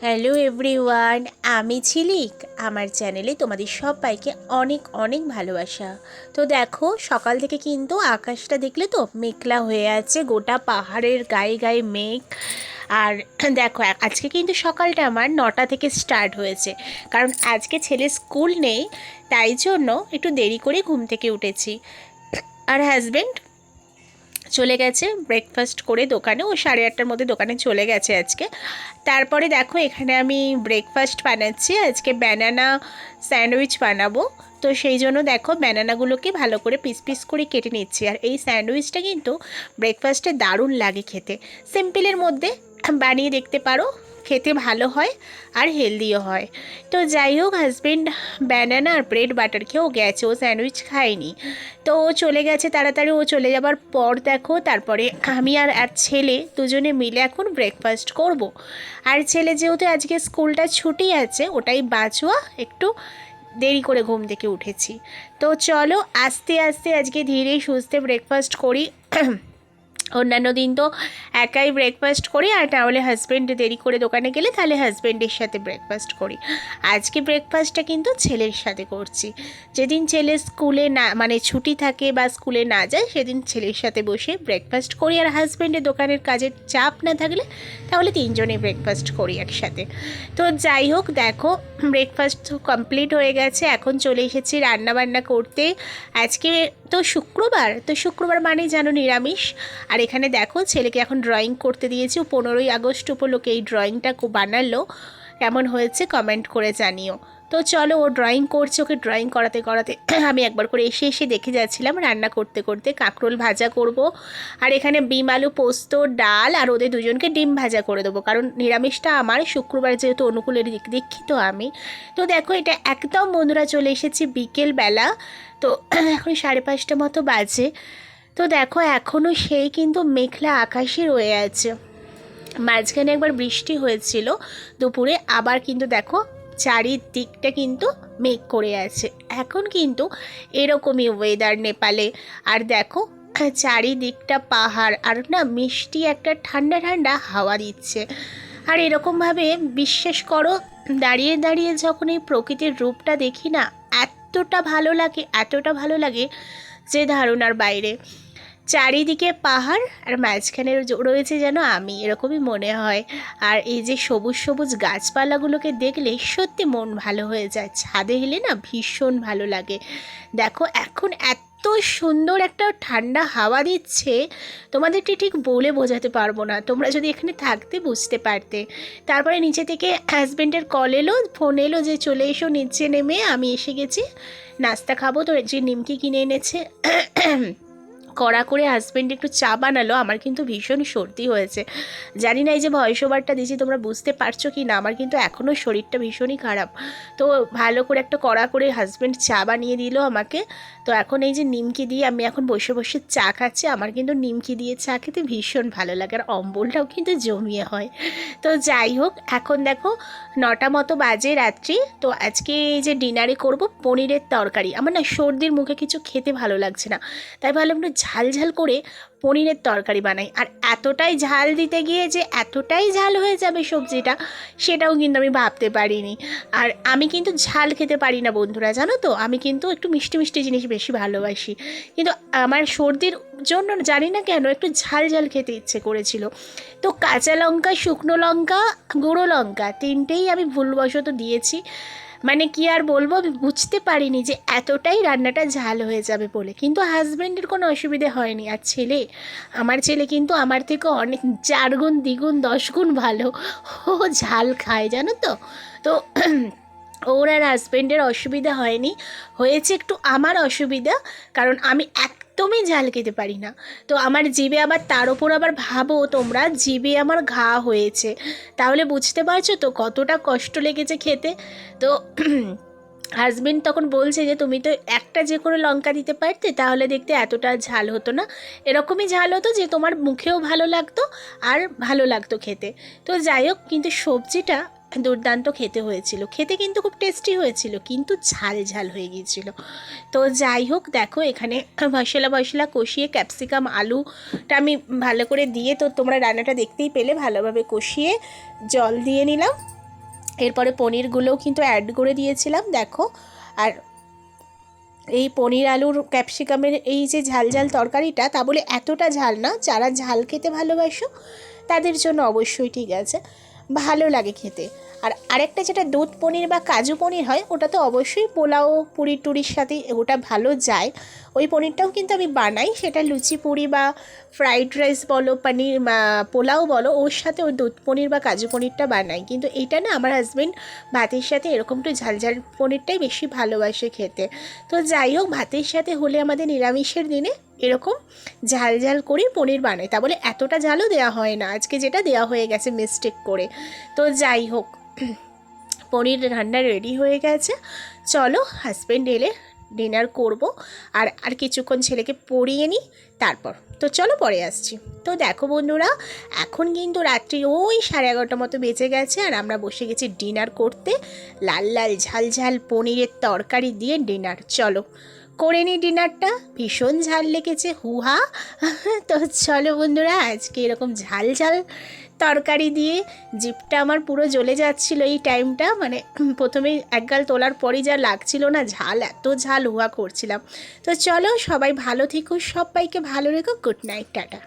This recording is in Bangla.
হ্যালো এভরিওয়ান আমি ছিলিক আমার চ্যানেলে তোমাদের সবাইকে অনেক অনেক ভালোবাসা। তো দেখো, সকাল থেকে কিন্তু আকাশটা দেখলে তো মেঘলা হয়ে আছে, গোটা পাহাড়ের গায়ে গায়ে মেঘ। আর দেখো, আজকে কিন্তু সকালটা আমার নটা থেকে স্টার্ট হয়েছে। কারণ আজকে ছেলে স্কুল নেই, তাই জন্য একটু দেরি করে ঘুম থেকে উঠেছি। আর হাজব্যান্ড চলে গেছে ব্রেকফাস্ট করে দোকানে। ও সাড়ে আটটার মধ্যে দোকানে চলে গেছে আজকে। তারপরে দেখো, এখানে আমি ব্রেকফাস্ট বানাচ্ছি। আজকে ব্যানানা স্যান্ডউইচ বানাবো। তো সেই জন্য দেখো ব্যানানাগুলোকে ভালো করে পিস পিস করে কেটে নিচ্ছি। আর এই স্যান্ডউইচটা কিন্তু ব্রেকফাস্টে দারুণ লাগে খেতে। সিম্পলের মধ্যে বানিয়ে দেখতে পারো। খেতে ভালো হয় আর হেলদিও হয়। তো যাই হোক হাজব্যান্ড ব্যানানা আর ব্রেড বাটার খেয়েও গেছে, ও স্যান্ডউইচ খায়নি। তো ও চলে গেছে তাড়াতাড়ি, ও চলে যাবার পর দেখো, তারপরে আমি আর আর ছেলে দুজনে মিলে এখন ব্রেকফাস্ট করব। আর ছেলে যেহেতু আজকে স্কুলটা ছুটি আছে, ওটাই বাঁচুয়া একটু দেরি করে ঘুম থেকে উঠেছি। তো চলো, আস্তে আস্তে আজকে ধীরে সুস্থে ব্রেকফাস্ট করি। অন্যান্য দিন তো একাই ব্রেকফাস্ট করি, আর তাহলে হাজব্যান্ড দেরি করে দোকানে গেলে তাহলে হাজব্যান্ডের সাথে ব্রেকফাস্ট করি। আজকে ব্রেকফাস্টটা কিন্তু ছেলের সাথে করছি। যেদিন ছেলে স্কুলে না মানে ছুটি থাকে বা স্কুলে না যায়, সেদিন ছেলের সাথে বসে ব্রেকফাস্ট করি, আর হাজব্যান্ডের দোকানের কাজের চাপ না থাকলে তাহলে তিনজনে ব্রেকফাস্ট করি একসাথে। তো যাই হোক, দেখো ব্রেকফাস্ট কমপ্লিট হয়ে গেছে, এখন চলে এসেছি রান্না বান্না করতে। আজকে তো শুক্রবার তো শুক্রবার মানে জানো নিরামিষ। আর এখানে দেখো, ছেলেকে এখন ড্রয়িং করতে দিয়েছি। ও পনেরোই আগস্ট উপলক্ষে এই ড্রয়িংটা বানালো। কেমন হয়েছে কমেন্ট করে জানিও। তো চলো ও ড্রয়িং করছে, ওকে ড্রয়িং করাতে করাতে আমি একবার করে এসে এসে দেখে যাচ্ছিলাম রান্না করতে করতে। কাঁকরোল ভাজা করব, আর এখানে বিম আলু, পোস্ত, ডাল, আর ওদের দুজনকে ডিম ভাজা করে দেবো। কারণ নিরামিষটা আমার, শুক্রবার যেহেতু অনুকূলের দিক, দীক্ষিত আমি। তো দেখো এটা একদম বন্ধুরা চলে এসেছি বিকেলবেলা। তো এখন সাড়ে পাঁচটা মতো বাজে। তো দেখো এখনও সেই কিন্তু মেঘলা আকাশে রয়ে আছে। মাঝখানে একবার বৃষ্টি হয়েছিল দুপুরে, আবার কিন্তু দেখো চারিদিকটা কিন্তু মেঘ করে আছে। এখন কিন্তু এরকমই ওয়েদার নেপালে। আর দেখো, চারিদিকটা পাহাড়, আর না মিষ্টি একটা ঠান্ডা ঠান্ডা হাওয়া দিচ্ছে। আর এরকমভাবে বিশ্বাস করো, দাঁড়িয়ে দাঁড়িয়ে যখন এই প্রকৃতির রূপটা দেখি না, এতটা ভালো লাগে, এতটা ভালো লাগে যে ধারণার বাইরে। চারিদিকে পাহাড় আর মাঝখানে রয়েছে যেন আমি, এরকমই মনে হয়। আর এই যে সবুজ সবুজ গাছপালাগুলোকে দেখলে সত্যি মন ভালো হয়ে যায়। ছাদে হেলে না ভীষণ ভালো লাগে। দেখো, এখন এত সুন্দর একটা ঠান্ডা হাওয়া দিচ্ছে, তোমাদেরকে ঠিক বলে বোঝাতে পারব না। তোমরা যদি এখানে থাকতে বুঝতে পারতে। তারপরে নিচে থেকে হাজব্যান্ডের কল এলো, ফোন এলো যে চলে এসো, নিচে নেমে আমি এসে গেছি। নাস্তা খাব, তো যে নিমকি কিনে এনেছে। কড়া করে হাজব্যান্ড একটু চা বানালো, আমার কিন্তু ভীষণ সর্দি হয়েছে। জানি না এই যে ভয়েস ওভারটা দিয়েছি, তোমরা বুঝতে পারছ কি না? আমার কিন্তু এখনও শরীরটা ভীষণই খারাপ। তো ভালো করে একটা কড়া করে হাজব্যান্ড চা বানিয়ে দিল আমাকে। তো এখন এই যে নিমকি দিয়ে আমি এখন বসে বসে চা খাচ্ছি, আমার কিন্তু নিমকি দিয়ে চা খেতে ভীষণ ভালো লাগে। আর অম্বলটাও কিন্তু জমিয়ে হয়। তো যাই হোক, এখন দেখো নটা মতো বাজে রাত্রি। তো আজকে এই যে ডিনারে করব পনিরের তরকারি। আমার না সর্দির মুখে কিছু খেতে ভালো লাগছে না। তাই ভাবলাম একটু ঝাল ঝাল করে পনিরের তরকারি বানাই। আর এতটাই ঝাল দিতে গিয়ে যে এতটাই ঝাল হয়ে যাবে সবজিটা, সেটাও কিন্তু আমি ভাবতে পারিনি। আর আমি কিন্তু ঝাল খেতে পারি না বন্ধুরা, জানো তো? আমি কিন্তু একটু মিষ্টি মিষ্টি জিনিস বেশি ভালোবাসি। কিন্তু আমার সর্দির জন্য জানি না কেন একটু ঝাল ঝাল খেতে ইচ্ছে করেছিল। তো কাঁচা লঙ্কা, শুকনো লঙ্কা, গুঁড়ো লঙ্কা, তিনটেই আমি ভুলবশত দিয়েছি। মানে কি আর বলব, বুঝতে পারিনি যে এতটাই রান্নাটা ঝাল হয়ে যাবে বলে। কিন্তু হাজব্যান্ডের কোনো অসুবিধে হয়নি। আর ছেলে, আমার ছেলে কিন্তু আমার থেকে অনেক চার গুণ দ্বিগুণ দশ গুণ ভালো। ও ঝাল খায়, জানো তো? তো ওর আর হাজব্যান্ডের অসুবিধা হয়নি। হয়েছে একটু আমার অসুবিধা, কারণ আমি একদমই ঝাল খেতে পারি না। তো আমার জিভে আবার তার ওপর আবার ভাবো তোমরা, জিভে আমার ঘা হয়েছে। তাহলে বুঝতে পারছ তো কতটা কষ্ট লেগেছে খেতে? তো হাজবেন্ড তখন বলছে যে, তুমি তো একটা যে কোনো লঙ্কা দিতে পারতে, তাহলে দেখতে এতটা ঝাল হতো না। এরকমই ঝাল হতো যে তোমার মুখেও ভালো লাগতো আর ভালো লাগতো খেতে। তো যাই হোক, কিন্তু সবজিটা দুর্দান্ত খেতে হয়েছিল। খেতে কিন্তু খুব টেস্টি হয়েছিল, কিন্তু ঝাল ঝাল হয়ে গিয়েছিল। তো যাই হোক, দেখো এখানে মশলা মশলা কষিয়ে ক্যাপসিকাম আলুটা আমি ভালো করে দিয়ে, তো তোমরা রান্নাটা দেখতেই পেলে, ভালোভাবে কষিয়ে জল দিয়ে নিলাম। এরপরে পনিরগুলোও কিন্তু অ্যাড করে দিয়েছিলাম, দেখো। আর এই পনির আলুর ক্যাপসিকামের এই যে ঝাল ঝাল তরকারিটা, তা বলে এতটা ঝাল না, যারা ঝাল খেতে ভালোবাসো, তাদের জন্য অবশ্যই ঠিক আছে। ভালো লাগে খেতে। আর আরেকটা যেটা দুধ পনির বা কাজু পনির হয়, ওটা তো অবশ্যই পোলাও, পুরি, টুরির সাথে ওটা ভালো যায়। ওই পনিরটাও কিন্তু আমি বানাই, সেটা লুচি পুরি বা ফ্রাইড রাইস বলো, পনির পোলাও বলো, ওর সাথে ওই দুধ পনির বা কাজু পনিরটা বানাই। কিন্তু এটা না আমার হাজব্যান্ড ভাতের সাথে এরকম একটু ঝাল ঝাল পনিরটাই বেশি ভালোবাসে খেতে। তো যাই হোক, ভাতের সাথে হলে আমাদের নিরামিষের দিনে এরকম ঝাল ঝাল করেই পনির বানাই তা বলে এতটা ঝালও দেওয়া হয় না। আজকে যেটা দেওয়া হয়ে গেছে মিস্টেক করে। তো যাই হোক, পনির রান্না রেডি হয়ে গেছে। চলো হাজব্যান্ড এলে ডিনার করব আর আর কিছুক্ষণ ছেলেকে পড়িয়ে নিই তারপর। তো চলো পরে আসছি। তো দেখো বন্ধুরা, এখন কিন্তু রাত্রি ওই সাড়ে এগারোটা মতো বেঁচে গেছে আর আমরা বসে গেছি ডিনার করতে। লাল লাল ঝাল ঝাল পনিরের তরকারি দিয়ে ডিনার চলো। করে নি ডিনারটা? ভীষণ ঝাল লেগেছে, হুহা। তো চলো বন্ধুরা, আজকে এরকম ঝাল ঝাল তরকারি দিয়ে জিপটা আমার পুরো জ্বলে যাচ্ছিল এই টাইমটা মানে প্রথমে একগাল তোলার পরই যা লাগছিল না, ঝাল, এত ঝাল হুয়া করছিলাম। তো চলো সবাই ভালো থেকো, সবাইকে ভালো রেখো গুড নাইট টাটা।